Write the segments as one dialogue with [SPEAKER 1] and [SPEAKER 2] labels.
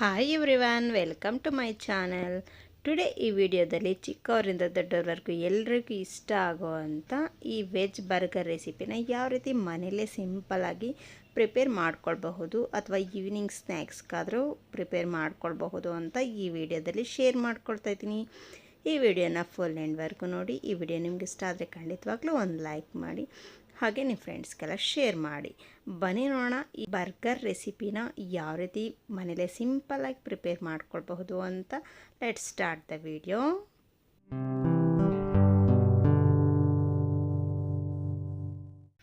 [SPEAKER 1] Hi everyone welcome to my channel today ಈ ವಿಡಿಯೋದಲ್ಲಿ ಚಿಕ್ಕವರಿಂದ ದೊಡ್ಡವರವರೆಗೂ ಎಲ್ರಿಗೂ ಇಷ್ಟ ಆಗೋವಂಥ ಈ ವೆಜ್ ಬರ್ಗರ್ ರೆಸಿಪಿನ ಯಾವ ರೀತಿ ಮನೇಲೇ ಸಿಂಪಲಾಗಿ ಪ್ರಿಪೇರ್ ಮಾಡ್ಕೊಳ್ಬಹುದು ಅಥವಾ ಈವ್ನಿಂಗ್ ಸ್ನ್ಯಾಕ್ಸ್ಗಾದರೂ ಪ್ರಿಪೇರ್ ಮಾಡ್ಕೊಳ್ಬಹುದು ಅಂತ ಈ ವಿಡಿಯೋದಲ್ಲಿ ಶೇರ್ ಮಾಡ್ಕೊಳ್ತಾ ಇದ್ದೀನಿ. ಈ ವಿಡಿಯೋನ ಫುಲ್ ಎಂಡ್ವರೆಗೂ ನೋಡಿ. ಈ ವಿಡಿಯೋ ನಿಮ್ಗೆ ಇಷ್ಟ ಆದರೆ ಖಂಡಿತವಾಗ್ಲೂ ಒಂದು ಲೈಕ್ ಮಾಡಿ. ಹಾಗೆ ನಿಮ್ಮ ಫ್ರೆಂಡ್ಸ್ಗೆಲ್ಲ ಶೇರ್ ಮಾಡಿ. ಬನ್ನಿ ನೋಡೋಣ ಈ ಬರ್ಗರ್ ರೆಸಿಪಿನ ಯಾವ ರೀತಿ ಮನೇಲೆ ಸಿಂಪಲಾಗಿ ಪ್ರಿಪೇರ್ ಮಾಡ್ಕೊಳ್ಬಹುದು ಅಂತ ಲೆಟ್ ಸ್ಟಾರ್ಟ್ ದ ವಿಡಿಯೋ.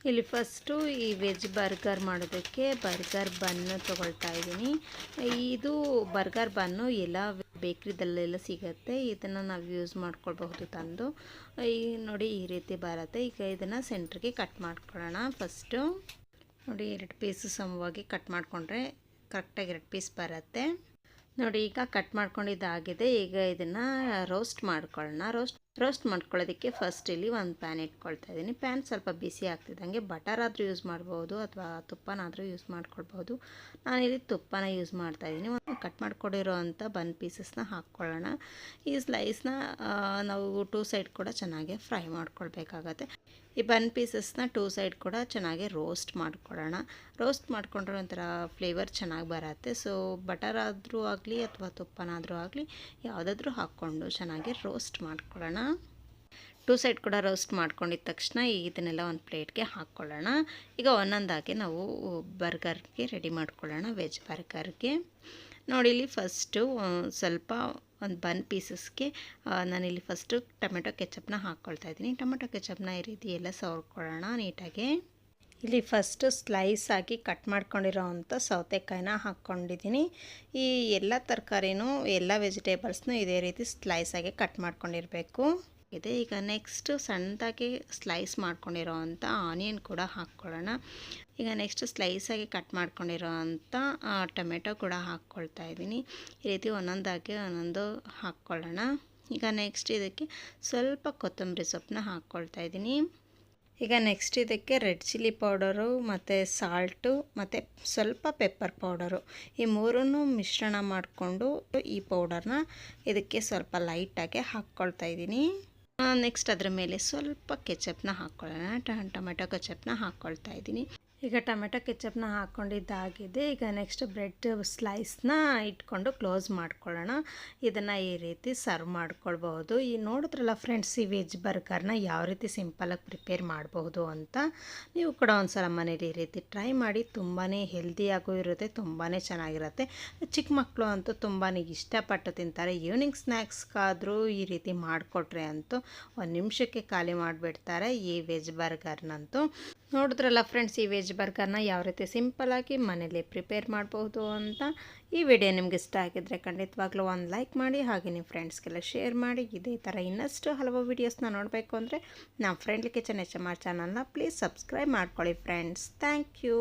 [SPEAKER 1] ಇಲ್ಲಿ ಫಸ್ಟು ಈ ವೆಜ್ ಬರ್ಗರ್ ಮಾಡೋದಕ್ಕೆ ಬರ್ಗರ್ ಬನ್ನು ತೊಗೊಳ್ತಾ ಇದ್ದೀನಿ. ಇದು ಬರ್ಗರ್ ಬನ್ನು ಎಲ್ಲ ಬೇಕ್ರಿದಲ್ಲೆಲ್ಲ ಸಿಗುತ್ತೆ. ಇದನ್ನು ನಾವು ಯೂಸ್ ಮಾಡ್ಕೊಳ್ಬಹುದು ತಂದು. ಈ ನೋಡಿ ಈ ರೀತಿ ಬರುತ್ತೆ. ಈಗ ಇದನ್ನು ಸೆಂಟ್ರಿಗೆ ಕಟ್ ಮಾಡ್ಕೊಳ್ಳೋಣ. ಫಸ್ಟು ನೋಡಿ ಎರಡು ಪೀಸ್ ಸಮವಾಗಿ ಕಟ್ ಮಾಡಿಕೊಂಡ್ರೆ ಕರೆಕ್ಟಾಗಿ ಎರಡು ಪೀಸ್ ಬರುತ್ತೆ. ನೋಡಿ ಈಗ ಕಟ್ ಮಾಡ್ಕೊಂಡಿದ್ದಾಗಿದೆ. ಈಗ ಇದನ್ನು ರೋಸ್ಟ್ ಮಾಡ್ಕೊಳ್ಳೋಣ. ರೋಸ್ಟ್ ರೋಸ್ಟ್ ಮಾಡ್ಕೊಳ್ಳೋದಕ್ಕೆ ಫಸ್ಟ್ ಇಲ್ಲಿ ಒಂದು ಪ್ಯಾನ್ ಇಟ್ಕೊಳ್ತಾ ಇದ್ದೀನಿ. ಪ್ಯಾನ್ ಸ್ವಲ್ಪ ಬಿಸಿ ಆಗ್ತಿದ್ದಂಗೆ ಬಟರ್ ಆದರೂ ಯೂಸ್ ಮಾಡ್ಬೋದು ಅಥವಾ ತುಪ್ಪನಾದರೂ ಯೂಸ್ ಮಾಡ್ಕೊಳ್ಬೋದು. ನಾನಿಲ್ಲಿ ತುಪ್ಪನ ಯೂಸ್ ಮಾಡ್ತಾಯಿದ್ದೀನಿ ಕಟ್ ಮಾಡ್ಕೊಂಡಿರೋ ಅಂಥ ಬನ್ ಪೀಸಸ್ನ ಹಾಕ್ಕೊಳ್ಳೋಣ. ಈ ಸ್ಲೈಸ್ನ ನಾವು ಟೂ ಸೈಡ್ ಕೂಡ ಚೆನ್ನಾಗಿ ಫ್ರೈ ಮಾಡ್ಕೊಳ್ಬೇಕಾಗತ್ತೆ. ಈ ಬನ್ ಪೀಸಸ್ನ ಟೂ ಸೈಡ್ ಕೂಡ ಚೆನ್ನಾಗಿ ರೋಸ್ಟ್ ಮಾಡ್ಕೊಳ್ಳೋಣ. ರೋಸ್ಟ್ ಮಾಡಿಕೊಂಡ್ರೆ ಒಂಥರ ಫ್ಲೇವರ್ ಚೆನ್ನಾಗಿ ಬರುತ್ತೆ. ಸೊ, ಬಟರ್ ಆದರೂ ಆಗಲಿ ಅಥವಾ ತುಪ್ಪನಾದರೂ ಆಗಲಿ ಯಾವುದಾದ್ರೂ ಹಾಕ್ಕೊಂಡು ಚೆನ್ನಾಗಿ ರೋಸ್ಟ್ ಮಾಡ್ಕೊಳ್ಳೋಣ. ಟೂ ಸೈಡ್ ಕೂಡ ರೋಸ್ಟ್ ಮಾಡ್ಕೊಂಡಿದ ತಕ್ಷಣ ಇದನ್ನೆಲ್ಲ ಒಂದು ಪ್ಲೇಟ್ಗೆ ಹಾಕ್ಕೊಳ್ಳೋಣ. ಈಗ ಒಂದೊಂದಾಗಿ ನಾವು ಬರ್ಗರ್ಗೆ ರೆಡಿ ಮಾಡ್ಕೊಳ್ಳೋಣ, ವೆಜ್ ಬರ್ಗರ್ಗೆ. ನೋಡಿ ಇಲ್ಲಿ ಫಸ್ಟು ಸ್ವಲ್ಪ ಒಂದು ಬನ್ ಪೀಸಸ್ಗೆ ನಾನಿಲ್ಲಿ ಫಸ್ಟು ಟೊಮೆಟೊ ಕೆಚಪ್ನ ಹಾಕ್ಕೊಳ್ತಾ ಇದ್ದೀನಿ. ಟೊಮೆಟೊ ಕೆಚಪ್ನ ಈ ರೀತಿ ಎಲ್ಲ ಸವರ್ಕೊಳ್ಳೋಣ ನೀಟಾಗಿ. ಇಲ್ಲಿ ಫಸ್ಟು ಸ್ಲೈಸ್ ಆಗಿ ಕಟ್ ಮಾಡ್ಕೊಂಡಿರೋ ಅಂಥ ಸೌತೆಕಾಯಿನ ಹಾಕ್ಕೊಂಡಿದ್ದೀನಿ. ಈ ಎಲ್ಲ ತರಕಾರಿನೂ, ಎಲ್ಲ ವೆಜಿಟೇಬಲ್ಸ್ನೂ ಇದೇ ರೀತಿ ಸ್ಲೈಸಾಗಿ ಕಟ್ ಮಾಡ್ಕೊಂಡಿರಬೇಕು. ಇದೆ ಈಗ ನೆಕ್ಸ್ಟು ಸಣ್ಣದಾಗಿ ಸ್ಲೈಸ್ ಮಾಡ್ಕೊಂಡಿರೋ ಅಂಥ ಆನಿಯನ್ ಕೂಡ ಹಾಕ್ಕೊಳ್ಳೋಣ. ಈಗ ನೆಕ್ಸ್ಟ್ ಸ್ಲೈಸಾಗಿ ಕಟ್ ಮಾಡ್ಕೊಂಡಿರೋ ಅಂಥ ಟೊಮೆಟೊ ಕೂಡ ಹಾಕ್ಕೊಳ್ತಾ ಇದ್ದೀನಿ. ಈ ರೀತಿ ಒಂದೊಂದಾಗಿ ಒಂದೊಂದು ಹಾಕ್ಕೊಳ್ಳೋಣ. ಈಗ ನೆಕ್ಸ್ಟ್ ಇದಕ್ಕೆ ಸ್ವಲ್ಪ ಕೊತ್ತಂಬರಿ ಸೊಪ್ಪನ್ನ ಹಾಕ್ಕೊಳ್ತಾ ಇದ್ದೀನಿ. ಈಗ ನೆಕ್ಸ್ಟ್ ಇದಕ್ಕೆ ರೆಡ್ ಚಿಲ್ಲಿ ಪೌಡರು ಮತ್ತು ಸಾಲ್ಟು ಮತ್ತು ಸ್ವಲ್ಪ ಪೆಪ್ಪರ್ ಪೌಡರು ಈ ಮೂರನ್ನು ಮಿಶ್ರಣ ಮಾಡಿಕೊಂಡು ಈ ಪೌಡರ್ನ ಇದಕ್ಕೆ ಸ್ವಲ್ಪ ಲೈಟಾಗಿ ಹಾಕ್ಕೊಳ್ತಾ ಇದ್ದೀನಿ. ನೆಕ್ಸ್ಟ್ ಅದರ ಮೇಲೆ ಸ್ವಲ್ಪ ಕೆಚಪ್ನ ಹಾಕ್ಕೊಳ್ಳೋಣ ಟೊಮೆಟೊ ಕೆಚಪ್ನ ಹಾಕ್ಕೊಳ್ತಾ ಇದ್ದೀನಿ. ಈಗ ಟೊಮೆಟೊ ಕೆಚಪ್ನ ಹಾಕ್ಕೊಂಡಿದ್ದಾಗಿದೆ. ಈಗ ನೆಕ್ಸ್ಟ್ ಬ್ರೆಡ್ ಸ್ಲೈಸ್ನ ಇಟ್ಕೊಂಡು ಕ್ಲೋಸ್ ಮಾಡ್ಕೊಳ್ಳೋಣ. ಇದನ್ನು ಈ ರೀತಿ ಸರ್ವ್ ಮಾಡ್ಕೊಳ್ಬಹುದು. ಈ ನೋಡಿದ್ರಲ್ಲ ಫ್ರೆಂಡ್ಸ್ ಈ ವೆಜ್ ಬರ್ಗರ್ನ ಯಾವ ರೀತಿ ಸಿಂಪಲಾಗಿ ಪ್ರಿಪೇರ್ ಮಾಡಬಹುದು ಅಂತ? ನೀವು ಕೂಡ ಒಂದು ಸಲ ಮನೇಲಿ ಈ ರೀತಿ ಟ್ರೈ ಮಾಡಿ ತುಂಬಾ ಹೆಲ್ದಿಯಾಗೂ ಇರುತ್ತೆ ತುಂಬಾ ಚೆನ್ನಾಗಿರುತ್ತೆ. ಚಿಕ್ಕ ಮಕ್ಕಳು ಅಂತೂ ತುಂಬಾ ಇಷ್ಟಪಟ್ಟು ತಿಂತಾರೆ. ಈವ್ನಿಂಗ್ ಸ್ನ್ಯಾಕ್ಸ್ಗಾದರೂ ಈ ರೀತಿ ಮಾಡಿಕೊಟ್ರೆ ಅಂತೂ ಒಂದು ನಿಮಿಷಕ್ಕೆ ಖಾಲಿ ಮಾಡಿಬಿಡ್ತಾರೆ ಈ ವೆಜ್ ಬರ್ಗರ್ನಂತೂ ನೋಡಿದ್ರಲ್ಲ ಫ್ರೆಂಡ್ಸ್ ಈ ವೆಜ್ ಬರ್ಗರ್ನ ಯಾವ ರೀತಿ ಸಿಂಪಲಾಗಿ ಮನೇಲಿ ಪ್ರಿಪೇರ್ ಮಾಡ್ಬೋದು ಅಂತ ಈ ವಿಡಿಯೋ ನಿಮ್ಗೆ ಇಷ್ಟ ಆಗಿದ್ರೆ ಖಂಡಿತವಾಗ್ಲೂ ಒಂದು ಲೈಕ್ ಮಾಡಿ, ಹಾಗೆ ನಿಮ್ಮ ಫ್ರೆಂಡ್ಸ್ಗೆಲ್ಲ ಶೇರ್ ಮಾಡಿ. ಇದೇ ಥರ ಇನ್ನಷ್ಟು ಹಲವು ವೀಡಿಯೋಸ್ನ ನೋಡಬೇಕು ಅಂದರೆ ನಮ್ಮ friendly kitchen H M R ಚಾನಲ್ನ ಪ್ಲೀಸ್ ಸಬ್ಸ್ಕ್ರೈಬ್ ಮಾಡ್ಕೊಳ್ಳಿ ಫ್ರೆಂಡ್ಸ್ ಥ್ಯಾಂಕ್ ಯು